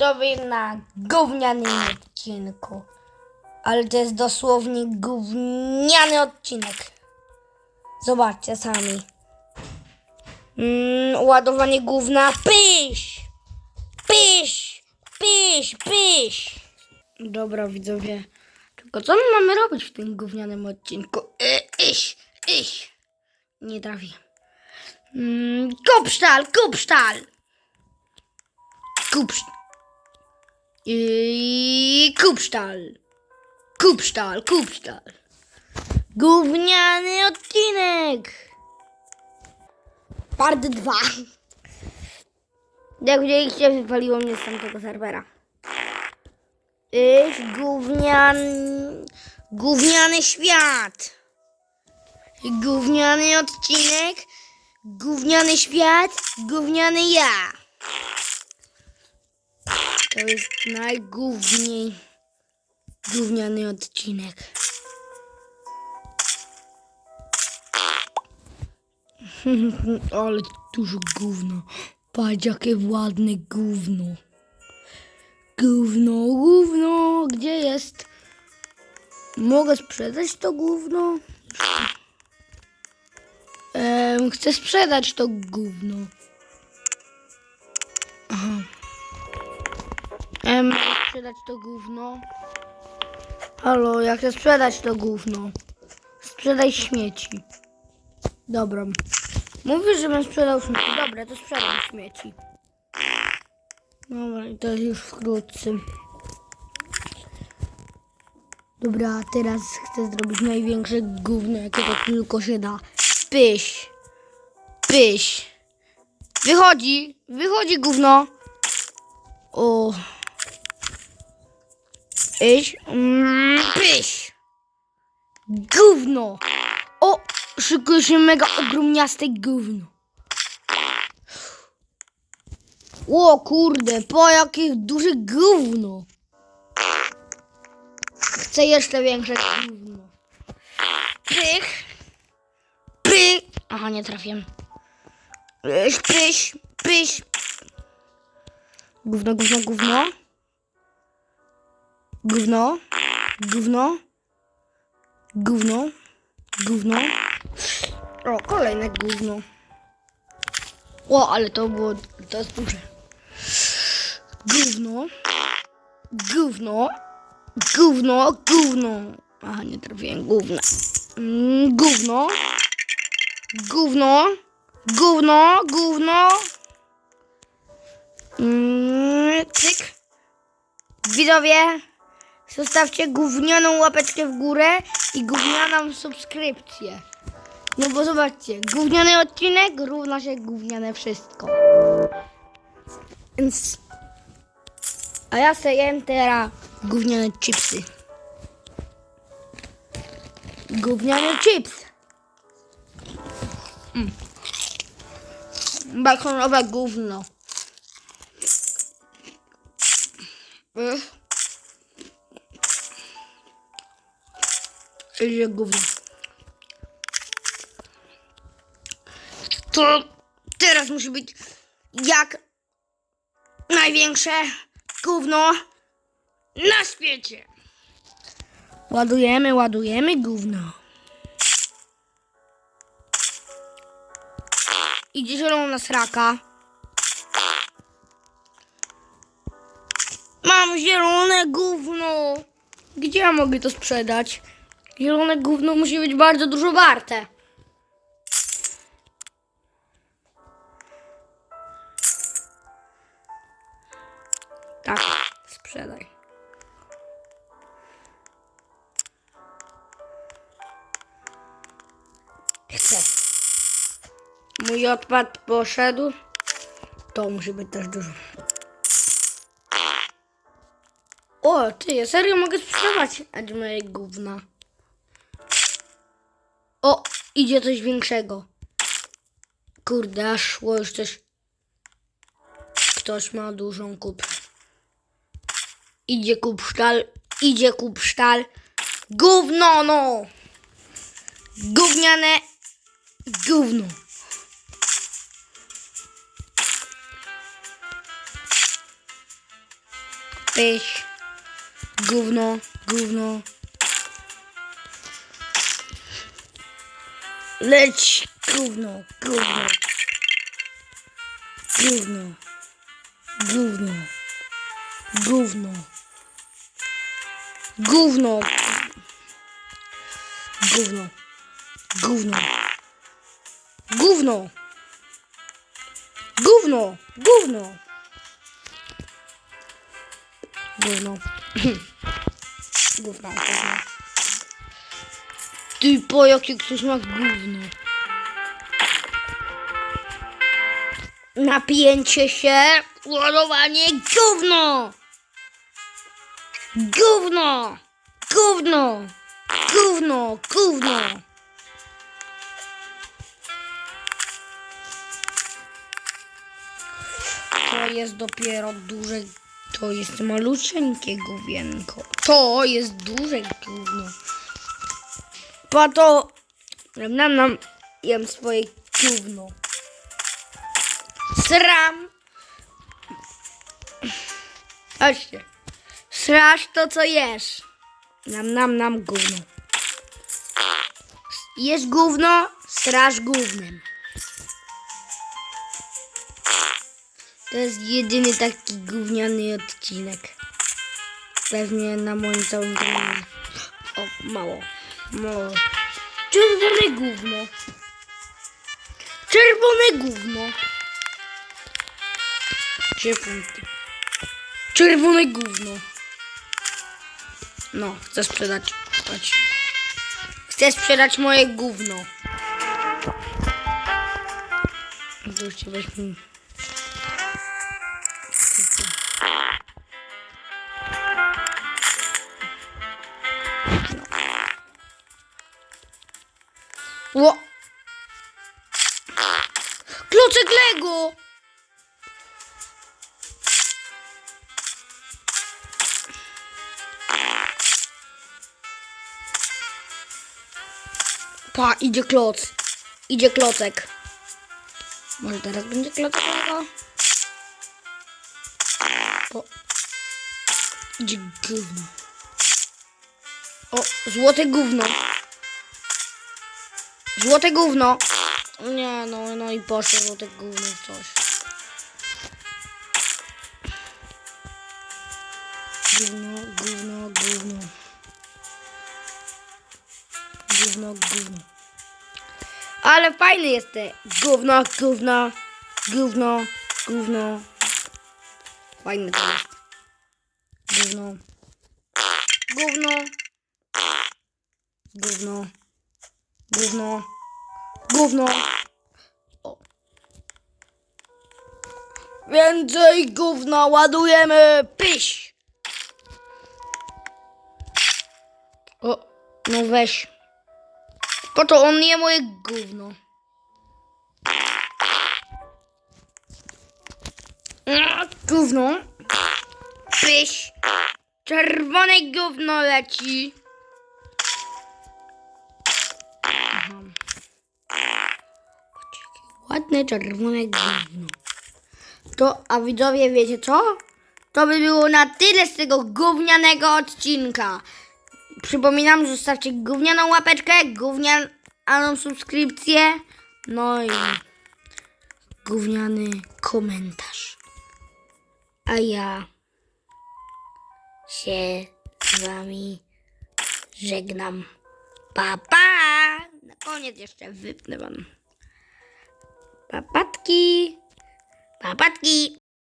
widzowie na gównianym odcinku. Ale to jest dosłownie gówniany odcinek. Zobaczcie sami. Mm, ładowanie gówna. Pyś! Pyś! Pyś! Pyś! Dobra widzowie. Tylko co my mamy robić w tym gównianym odcinku? Y, iś! Iś! Nie trafię. Mm, kupsztal! Kupsztal! Kupsztal! I Kupsztal. Kupsztal, Kupsztal. Gówniany odcinek. Part 2. Jak widzieliście, wypaliło mnie z tamtego serwera. Iś gówniany... Gówniany świat. Gówniany odcinek. Gówniany świat. Gówniany ja. To jest najgówniej gówniany odcinek. Ale dużo gówno. Patrz jakie ładne gówno. Gówno, gówno, gdzie jest? Mogę sprzedać to gówno? Em, chcę sprzedać to gówno. Em, sprzedać to gówno. Halo, ja chcę sprzedać to gówno. Sprzedaj śmieci. Dobra. Mówisz, żebym sprzedał śmieci. Dobra, to sprzedam śmieci. Dobra, i to już wkrótce. Dobra, teraz chcę zrobić największe gówno, jakiego tylko się da. Pyś. Pyś. Wychodzi. Wychodzi gówno. O. Iść. Pyś. Gówno. O, szykuje się mega ogromniaste gówno. O kurde, po jakie duże gówno. Chcę jeszcze większe gówno. Pych. Pych. Aha, nie trafiłem. Pyś, pyś, pyś. Gówno, gówno, gówno. Gówno. Gówno. Gówno. Gówno. O, kolejne gówno. O, ale to było, to jest duże. Gówno. Gówno. Gówno, gówno. Aha, nie trafiłem, gówna. Mm, gówno. Gówno. Gówno, gówno. Mm, cyk. Widzowie, zostawcie gównianą łapeczkę w górę i gównianą subskrypcję. No bo zobaczcie, gówniany odcinek równa się gówniane wszystko. Więc... A ja sobie jem teraz gówniane chipsy. Gówniany chips. Mm. Balkonowe gówno. Ech. Idzie gówno. To teraz musi być jak największe gówno na świecie. Ładujemy, ładujemy gówno. Idzie zielona sraka. Mam zielone gówno. Gdzie ja mogę to sprzedać? Zielone gówno musi być bardzo dużo warte. Tak, sprzedaj. Chcę. Mój odpad poszedł. To musi być też dużo. O, ty, ja serio mogę sprzedawać ać moje gówna. O, idzie coś większego. Kurde, aż szło już coś. Ktoś ma dużą kupę. Idzie kupsztal, idzie kupsztal. Gówno, no! Gówniane gówno. pyś. Gówno, gówno. Leć, gówno, gówno. Gówno. Gówno. Gówno. Gówno. Gówno. Gówno. Gówno. Gówno. Gówno. Gówno. Gówno. Gówno. Ty po jakie ktoś ma gówno. Napięcie się. Ładowanie. Gówno. Gówno. Gówno. Gówno. Gówno. To jest dopiero duże. To jest maluteńkie gówienko. To jest duże gówno. Po to nam nam jem swoje gówno. Sram. Chodźcie. Srasz to, co jesz. Nam, nam, nam gówno. Jesz gówno, srasz gównem. To jest jedyny taki gówniany odcinek. Pewnie na moim całym kanale. O, mało. Mało. Czerwone gówno. Czerwone gówno. Gdzie punkty? Czerwone gówno. No, chcę sprzedać. Chodź. Chcę sprzedać moje gówno. Już cię weźmy. Pa, idzie kloc. Idzie klocek. Może teraz będzie klocek? O. Idzie gówno. O, złote gówno. Złote gówno. Nie, no, no i poszło złote gówno w coś. Gówno, Gówno. Ale fajny jest te gówno, gówno, gówno, gówno. Fajny to jest. Gówno. Gówno. Gówno. Gówno. Gówno. O. Więcej gówna ładujemy. Pyś. O, no weź. Po to on je moje gówno. Gówno. Pyś. Czerwone gówno leci. Ładne czerwone gówno. To, a widzowie wiecie co? To by było na tyle z tego gównianego odcinka. Przypominam, zostawcie gównianą łapeczkę, gównianą subskrypcję, no i gówniany komentarz. A ja się z wami żegnam. Pa, pa! Na koniec jeszcze wypnę wam. Papatki. Papatki.